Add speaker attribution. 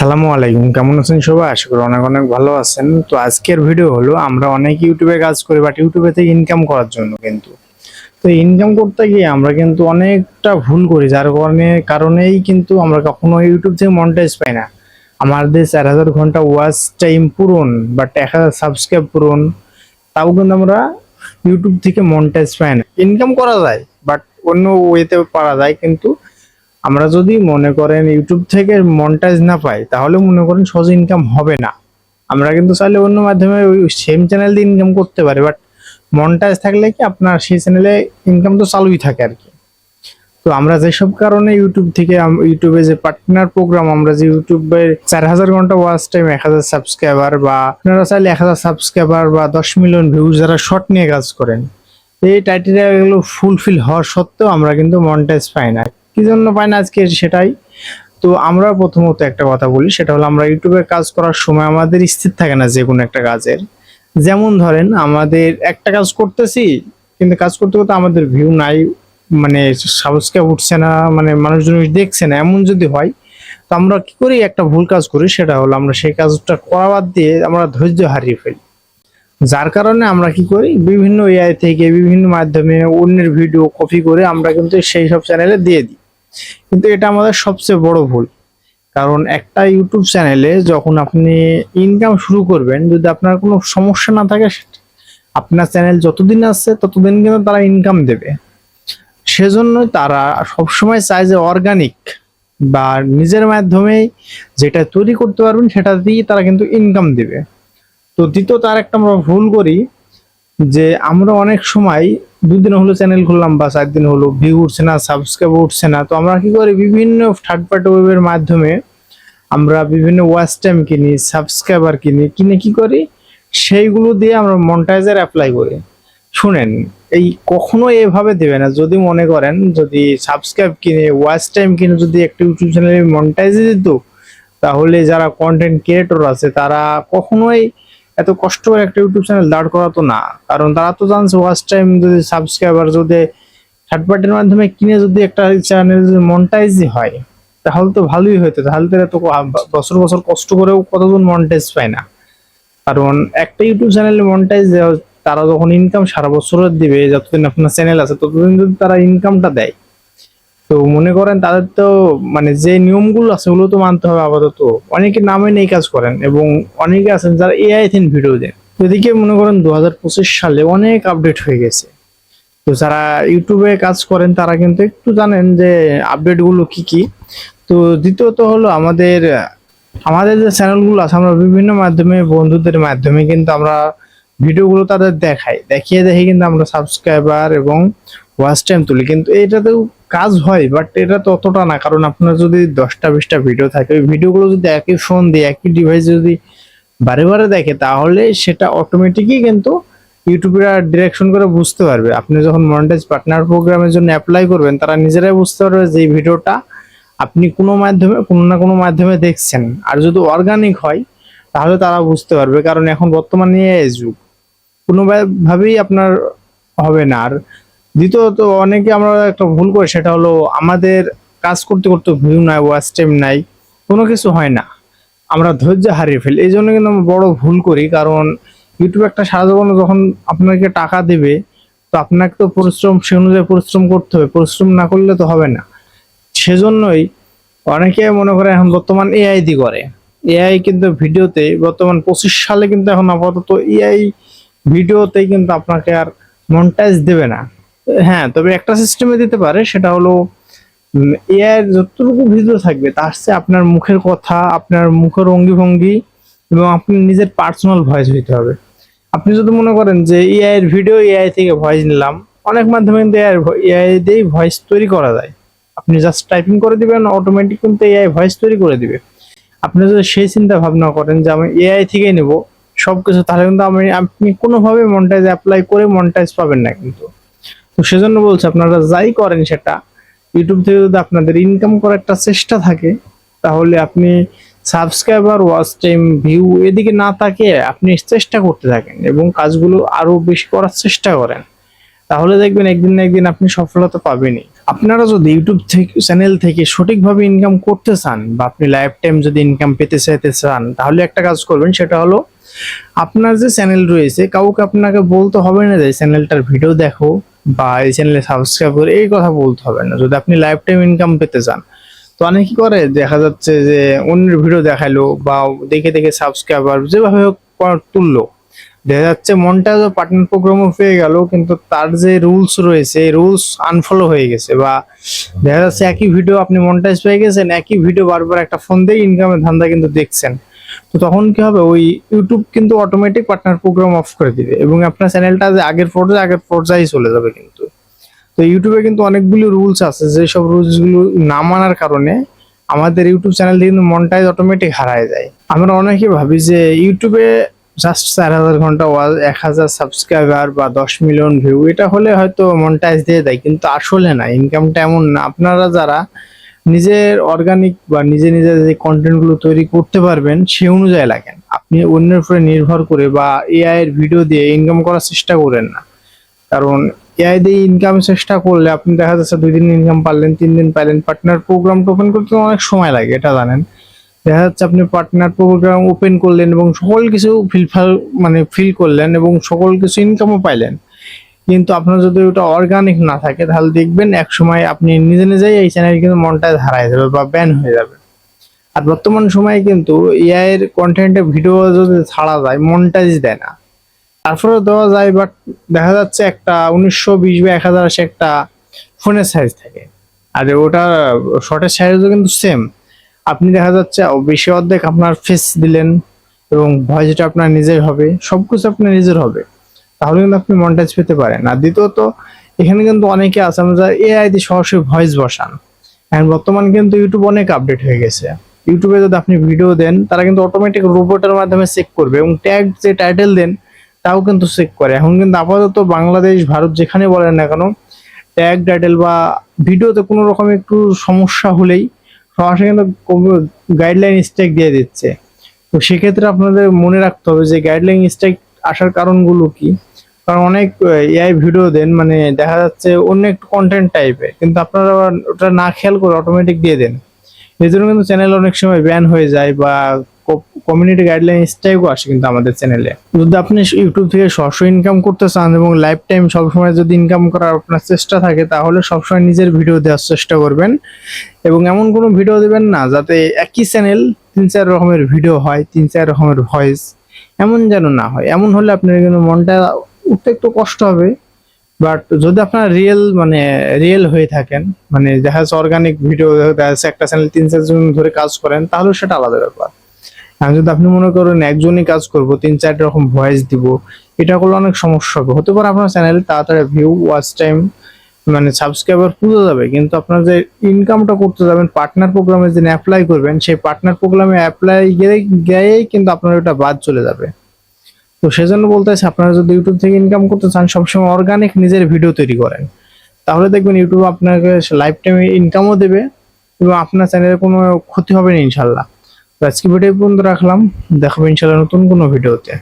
Speaker 1: আসসালামু আলাইকুম। কেমন আছেন সবাই? আশা করি অনেক অনেক ভালো আছেন। তো আজকের ভিডিও হলো, আমরা অনেক ইউটিউবে কাজ করি বাট ইউটিউবে থেকে ইনকাম করার জন্য কিন্তু। তো ইনকাম করতে গিয়ে আমরা কিন্তু অনেকটা ভুল করি, যার কারণে, কারণেই কিন্তু আমরা কখনো ইউটিউব থেকে মনিটাইজ পাই না। আমাদের চার হাজার ঘণ্টা ওয়াচ টাইম পূরণ বাট এক হাজার সাবস্ক্রাইব পূরণ, তাও কিন্তু আমরা ইউটিউব থেকে মনিটাইজ পাই না। ইনকাম করা যায় বাট অন্য ওয়েতে পারা যায়, কিন্তু আমরা যদি মনে করেন ইউটিউব থেকে মনিটাইজ না পাই, তাহলে মনে করেন সহজ ইনকাম হবে না। আমরা কিন্তু চাইলে অন্য মাধ্যমে ওই সেম চ্যানেল দিয়ে ইনকাম করতে পারি বাট মনিটাইজ থাকলে কি আপনার সেই চ্যানেলে ইনকাম তো চালুই থাকে আর কি। তো আমরা যেসব কারণে ইউটিউব থেকে ইউটিউবে যে পার্টনার প্রোগ্রাম আমরা যে ইউটিউবে চার হাজার ঘণ্টা ওয়াচ টাইম এক হাজার সাবস্ক্রাইবার বা আপনারা চাইলে এক হাজার সাবস্ক্রাইবার বা দশ মিলিয়ন ভিউজ যারা শর্ট নিয়ে কাজ করেন, এই টাইটেরিয়া এগুলো ফুলফিল হওয়া সত্ত্বেও আমরা কিন্তু মনিটাইজ পাই না কি জন্য পাই না আজকে সেটাই। তো আমরা প্রথমত একটা কথা বলি, সেটা হলো আমরা ইউটিউবে কাজ করার সময় আমাদের স্থির থাকে না যে কোনো একটা কাজের। যেমন ধরেন আমাদের একটা কাজ করতেছি, কিন্তু কাজ করতে করতে আমাদের ভিউ নাই মানে সাবস্ক্রাইব উঠছে না মানে মানুষজন দেখছে না, এমন যদি হয়, তো আমরা কি করি, একটা ভুল কাজ করি, সেটা হলো আমরা সেই কাজটা করা বাদ দিয়ে আমরা ধৈর্য হারিয়ে ফেলি। যার কারণে আমরা কি করি, বিভিন্ন এআই থেকে বিভিন্ন মাধ্যমে অন্যের ভিডিও কপি করে আমরা কিন্তু সেই সব চ্যানেলে দিয়ে দিই। কিন্তু এটা আমাদের সবচেয়ে বড় ভুল। কারণ একটা ইউটিউব চ্যানেলে যখন আপনি ইনকাম শুরু করবেন, যদি আপনার কোনো সমস্যা না থাকে, আপনার চ্যানেল যতদিন আছে, ততদিন কিন্তু তারা ইনকাম দেবে। সেজন্যই তারা সবসময় চায় যে অর্গানিক বা নিজের মাধ্যমেই যেটা তৈরি করতে পারবেন, সেটা দিয়ে তারা কিন্তু ইনকাম দেবে। তো দ্বিতীয়ত আর একটা আমরা ভুল করি যে আমরা অনেক সময় দুদিন হলো চ্যানেল খুললাম বা চার দিন হলো ভিউ উঠছে না সাবস্ক্রাইব উঠছে না। তো আমরা কি করি, বিভিন্ন থার্ড পার্টি ওয়েবের মাধ্যমে আমরা বিভিন্ন ওয়াচ টাইম কিনি সাবস্ক্রাইবার কিনি, কিনে কি করি, সেইগুলো দিয়ে আমরা মনিটাইজার অ্যাপ্লাই করি। শুনেন, এই কখনো এভাবে দেবে না, যদি মনে করেন যদি সাবস্ক্রাইব কিনে ওয়াচ টাইম কিনে যদি একটা ইউটিউব চ্যানেলে মনিটাইজ দিত, তাহলে যারা কন্টেন্ট ক্রিয়েটর আছে, তারা কখনোই এত কষ্ট করে একটা ইউটিউব চ্যানেল দাঁড় করাতো না। কারণ তারা তো জানছে ওয়াচ টাইম যদি সাবস্ক্রাইবার যদি থার্ড পার্টির মাধ্যমে কিনে যদি একটা চ্যানেল যদি মনিটাইজ হয়, তাহলে তো ভালোই হতো তাহলে তো এত বছর বছর কষ্ট করেও কতজন মনিটাইজ পায় না। কারণ একটা ইউটিউব চ্যানেলে মনিটাইজ তারা যখন ইনকাম সারা বছরের দিবে, যতদিন আপনার চ্যানেল আছে, ততদিন যদি তারা ইনকামটা দেয় তো মনে করেন তাদের তো মানে যে নিয়মগুলো আছে, ওগুলো তো মানতে হবে আপাতত। অনেকে নামে নেই কাজ করেন এবং অনেকে আছেন যারা এআই থিন ভিডিও দেন। এদিকে মনে করেন দু হাজার পঁচিশ সালে অনেক আপডেট হয়ে গেছে, তো যারা ইউটিউবে কাজ করেন, তারা কিন্তু একটু জানেন যে আপডেটগুলো কি কি। তো দ্বিতীয়ত হলো আমাদের আমাদের যে চ্যানেলগুলো আছে, আমরা বিভিন্ন মাধ্যমে, বন্ধুদের মাধ্যমে কিন্তু আমরা ভিডিওগুলো তাদের দেখাই। দেখিয়ে দেখে কিন্তু আমরা সাবস্ক্রাইবার এবং ওয়াচ টাইম তুলি। কিন্তু এটাতেও কাজ হয় বাট এটা ততটা না। কারণ আপনার যদি দশটা বিশটা ভিডিও থাকে, ওই ভিডিওগুলো যদি একই ফোন দিয়ে, একই ডিভাইস যদি বারে বারে দেখে, তাহলে সেটা অটোমেটিকই কিন্তু ইউটিউবেরা ডিরেকশন করে বুঝতে পারবে। আপনি যখন মনিটাইজ পার্টনার প্রোগ্রামের জন্য অ্যাপ্লাই করবেন, তারা নিজেরাই বুঝতে পারবে যে এই ভিডিওটা আপনি কোনো মাধ্যমে, কোনো না কোনো মাধ্যমে দেখছেন। আর যদি অর্গানিক হয়, তাহলে তারা বুঝতে পারবে। কারণ এখন বর্তমানে যুগ। কোনোভাবেই আপনার হবে না। আর দ্বিতীয়ত অনেকে আমরা একটা ভুল করি, সেটা হলো আমাদের কাজ করতে করতে ভিউ নাই ওয়াচ টাইম নাই, কোনো কিছু হয় না। আমরা ধৈর্য হারিয়ে ফেলি। এই জন্য কিন্তু আমরা বড় ভুল করি, কারণ ইউটিউব একটা সারা জীবন যখন আপনাকে টাকা দেবে, তো আপনাকে তো পরিশ্রম, সে অনুযায়ী পরিশ্রম করতে হবে। পরিশ্রম না করলে তো হবে না। সেজন্যই অনেকে মনে করে এখন বর্তমান এআই দি করে। এআই কিন্তু ভিডিওতে বর্তমান পঁচিশ সালে কিন্তু এখন আপাতত এআই ভিডিওতেই কিন্তু আপনাকে আর মনিটাইজ দেবে না। হ্যাঁ তবে একটা সিস্টেমে দিতে পারে, সেটা হলো এআই যতটুকু ভিডিও থাকবে, তার চেয়ে আপনার মুখের কথা, আপনার মুখের অঙ্গি ভঙ্গি এবং আপনি নিজের পার্সোনাল ভয়েস হইতে হবে। আপনি যদি মনে করেন যে এআই এর ভিডিও এআই থেকে ভয়েস নিলাম, অনেক মাধ্যমে কিন্তু এআই এআই দিয়েই ভয়েস তৈরি করা যায়। আপনি জাস্ট টাইপিং করে দিবেন অটোমেটিক কিন্তু এআই ভয়েস তৈরি করে দিবে। আপনি যদি সেই চিন্তা ভাবনা করেন যে আমি এআই থেকেই নেব, সবকিছু, তাহলে কিন্তু আমি, আপনি কোনোভাবে মনিটাইজ অ্যাপ্লাই করে মনিটাইজ পাবেন না কিন্তু। তো সেজন্য বলছি আপনারা যাই করেন সেটা। ইউটিউব থেকে যদি আপনাদের ইনকাম করার একটা চেষ্টা থাকে, তাহলে আপনি সাবস্ক্রাইবার ওয়াচ টাইম ভিউ এদিকে না থাকে, আপনি চেষ্টা করতে থাকেন এবং কাজগুলো আরও বেশি করার চেষ্টা করেন। তাহলে দেখবেন একদিন না একদিন আপনি সফলতা পাবেনই। আপনারা যদি ইউটিউব থেকে চ্যানেল থেকে সঠিকভাবে ইনকাম করতে চান বা আপনি লাইফ টাইম যদি ইনকাম পেতে চাইতে চান, তাহলে একটা কাজ করবেন, সেটা হলো আপনার যে চ্যানেল রয়েছে, কাউকে আপনাকে বলতে হবে না যে চ্যানেলটার ভিডিও দেখো। বা এই চ্যানেলে সাবস্ক্রাইব করে এই কথা বলতে হবে না। যদি আপনি লাইফ টাইম ইনকাম পেতে চান। তো অনেক করে, দেখা যাচ্ছে যে অন্যের ভিডিও দেখাল বা দেখে দেখে সাবস্ক্রাইবার যেভাবে তুললো। দেখা যাচ্ছে মনটা পার্টনার প্রোগ্রামও পেয়ে গেল, কিন্তু তার যে রুলস রয়েছে রুলস আনফলো হয়ে গেছে বা দেখা যাচ্ছে একই ভিডিও আপনি মনটাইজ পেয়ে গেছেন, একই ভিডিও বারবার একটা ফোন দিয়ে ইনকামের ধান্দা কিন্তু দেখছেন। তো তখন কি হবে? ওই ইউটিউব কিন্তু অটোমেটিক পার্টনার প্রোগ্রাম অফ করে দিবে এবং আপনার চ্যানেলটা যে আগের পর্যায়ে আগের পর্যায়ে চলে যাবে কিন্তু। তো ইউটিউবে কিন্তু অনেকগুলো রুলস আছে যেসব রুলসগুলো না মানার কারণে আমাদের ইউটিউব চ্যানেল কিন্তু মনটাইজ অটোমেটিক হারায় যায়। আমরা অনেকে ভাবি যে ইউটিউবে জাস্ট চার হাজার ঘণ্টা ওয়াজ এক হাজার সাবস্ক্রাইবার বা দশ মিলিয়ন ভিউ এটা হলে হয়তো মনটাইজ দিয়ে দেয়, কিন্তু আসলে না ইনকামটা এমন না। আপনারা যারা নিজের অর্গানিক বা নিজে নিজে যে কন্টেন্টগুলো তৈরি করতে পারবেন, সে অনুযায়ী লাগেন। আপনি অন্যের উপরে নির্ভর করে বা এআই এর ভিডিও দিয়ে ইনকাম করার চেষ্টা করেন না। কারণ এআই দিয়ে ইনকাম চেষ্টা করলে আপনি দেখা যাচ্ছে দুই দিন ইনকাম পারলেন, তিন দিন পাইলেন। পার্টনার প্রোগ্রাম ওপেন করতে অনেক সময় লাগে, এটা জানেন। দেখা যাচ্ছে আপনি পার্টনার প্রোগ্রাম ওপেন করলেন এবং সকল কিছু ফিলফাল মানে ফিল করলেন এবং সকল কিছু ইনকামও পাইলেন। কিন্তু আপনার যদি ওটা অর্গানিক না থাকে, তাহলে দেখবেন এক সময় আপনি নিজে নিজেই এই চ্যানেল কিন্তু মনটাইজ হারাই যাবে বা ব্যান হয়ে যাবে। আর বর্তমান সময়ে কিন্তু এআই এর কন্টেন্টে ভিডিও যদি ছাড়া যায় মনটাইজ দেয় না। তারপরে দেওয়া যায় বাট দেখা যাচ্ছে একটা উনিশশো বিশ বা এক হাজার আশি একটা ফোনের সাইজ থাকে। আর ওটা শর্টের সাইজও কিন্তু সেম আপনি দেখা যাচ্ছে বেশি অর্ধেক আপনার ফেস দিলেন এবং ভয়েসটা আপনার নিজের হবে, সবকিছু আপনার নিজের হবে। তাহলে কিন্তু আপনি মনিটাইজ পেতে পারেন। আর দ্বিতীয়ত, এখানে কিন্তু অনেকে আছে, আমরা এআই দিয়ে সরাসরি ভয়েস বসান। এখন বর্তমান কিন্তু ইউটিউব অনেক আপডেট হয়ে গেছে। ইউটিউবে যদি আপনি ভিডিও দেন, তারা কিন্তু অটোমেটিক রোবটের মাধ্যমে চেক করবে এবং ট্যাগ যে টাইটেল দেন, তাও কিন্তু চেক করে। এখন কিন্তু আপাতত বাংলাদেশ, ভারত যেখানে বলেন না কেন ট্যাগ টাইটেল বা ভিডিওতে কোনো রকম একটু সমস্যা হলেই সরাসরি কিন্তু গাইডলাইন স্ট্রাইক দিয়ে দিচ্ছে। তো সেক্ষেত্রে আপনাদের মনে রাখতে হবে যে গাইডলাইন স্ট্রাইক আসার কারণগুলো কি? কারণ অনেক এআই ভিডিও দেন মানে দেখা যাচ্ছে অন্য একটু কন্টেন্ট টাইপের কিন্তু আপনারা ওটা না খেয়াল করে অটোমেটিক দিয়ে দেন। এই জন্য কিন্তু চ্যানেল অনেক সময় ব্যান হয়ে যায় বা কমিউনিটি গাইডলাইন স্ট্রাইকও আসে কিন্তু আমাদের চ্যানেলে যদি আপনি ইউটিউব থেকে সরাসরি ইনকাম করতে চান এবং লাইফ টাইম সবসময় যদি ইনকাম করার আপনার চেষ্টা থাকে, তাহলে সবসময় নিজের ভিডিও দেওয়ার চেষ্টা করবেন। এবং এমন কোনো ভিডিও দেবেন না, যাতে একই চ্যানেল তিন চার রকমের ভিডিও হয়, তিন চার রকমের ভয়েস এমন যেন না হয়। এমন হলে আপনার কিন্তু মনটা উঠতে একটু কষ্ট হবে বাট যদি আপনার রিয়েল মানে রিয়েল হয়ে থাকেন মানে দেখা যাচ্ছে অর্গানিক ভিডিও দেখা যাচ্ছে একটা চ্যানেল তিন চারজন ধরে কাজ করেন তাহলে সেটা আলাদা ব্যাপার। আর যদি আপনি মনে করেন একজনই কাজ করব, তিন চার রকম ভয়েস দিব, এটা করলে অনেক সমস্যা হবে। হতে পারে আপনার চ্যানেল তাড়াতাড়ি ভিউ ওয়াচ টাইম মানে সাবস্ক্রাইবার পুরো যাবে, কিন্তু আপনার যে ইনকামটা করতে যাবেন পার্টনার প্রোগ্রামে যে অ্যাপ্লাই করবেন, সেই পার্টনার প্রোগ্রামে অ্যাপ্লাই গেলে গিয়েই কিন্তু আপনার ওটা বাদ চলে যাবে। তো সেজন্য বলতে চাইছি আপনারা যদি ইউটিউব থেকে ইনকাম করতে চান, সবসময় অর্গানিক নিজের ভিডিও তৈরি করেন। তাহলে দেখবেন ইউটিউব আপনাকে লাইফ টাইমে ইনকামও দেবে এবং আপনার চ্যানেলের কোনো ক্ষতি হবে না, ইনশাল্লাহ। আজকে ভিডিও পর্যন্ত রাখলাম। দেখাবো ইনশাল্লাহ নতুন কোনো ভিডিওতে